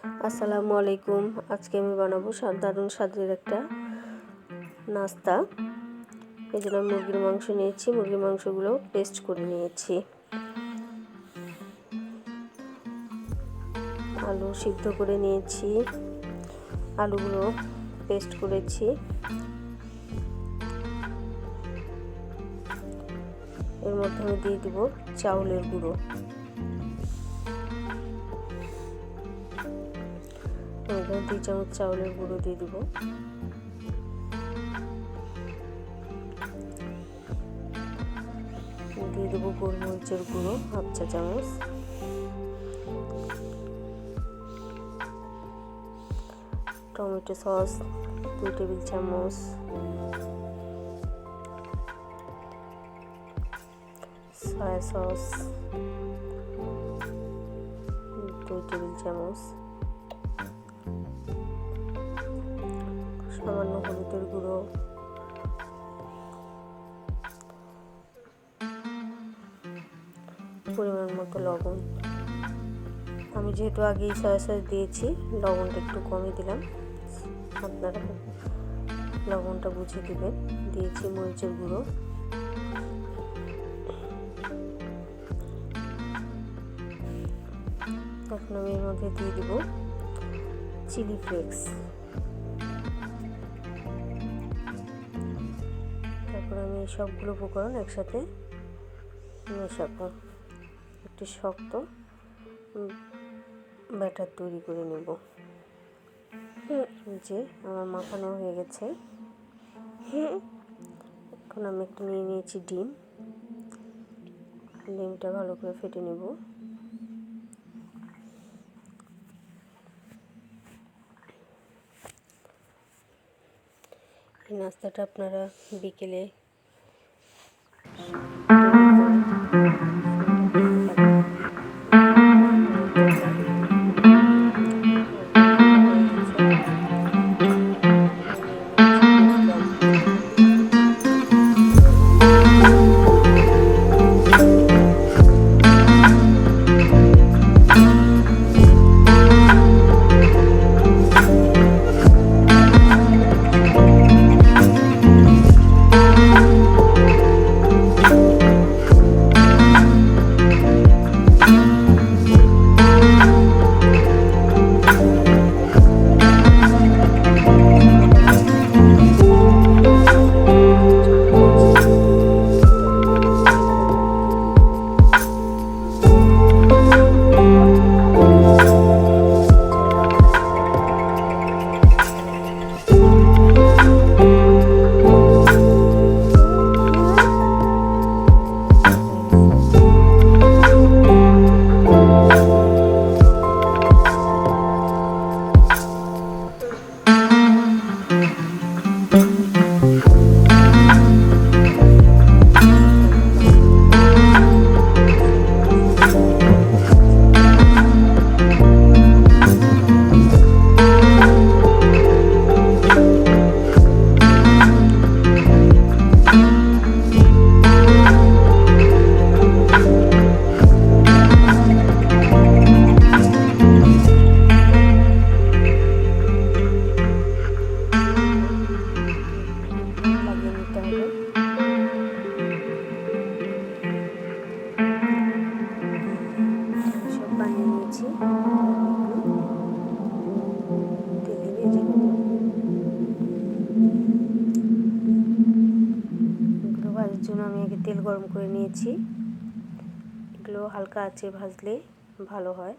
আসসালামু আলাইকুম। আজকে আমি বানাবো স্বাদ, দারুণ স্বাদের একটা নাস্তা। এই জন্য মুরগির মাংস নিয়েছি। মুরগির মাংসগুলো পেস্ট করে নিয়েছি। আলু সিদ্ধ করে নিয়েছি। আলুগুলো পেস্ট করেছি। এর মধ্যে আমি দিয়ে দিব চাউলের গুঁড়ো। এখানে দুই চামচ চাউলের গুঁড়ো দিয়ে দিব। দিয়ে দেবো গোলমরিচের গুঁড়ো, হাফ চা চামচ। টমেটো সস, দুই টেবিল চামচ। সয়া সস, দুই টেবিল চামচ। সামান্য হলুদের গুঁড়ো। পরিমাণ মতো লবণ। আমি যেহেতু আগেই সয়া সস দিয়েছি, লবণটা একটু কমই দিলাম। আপনারা লবণটা বুঝে দিবেন। দিয়েছি মরিচের গুঁড়ো। এখন আমি এর মধ্যে দিয়ে দিব চিলি ফ্লেক্স। আমি সবগুলো উপকরণ একসাথে মেশাবো একটি শক্ত ব্যাটার তৈরি করে নেব। যে আমার মাখানো হয়ে গেছে। এখন আমি একটু নিয়ে নিয়েছি ডিম। ডিমটা ভালো করে ফেটে নেব। এই নাস্তাটা আপনারা বিকেলে তেল গরম করে নিয়েছি। এগুলো হালকা আছে ভাজলে ভালো হয়।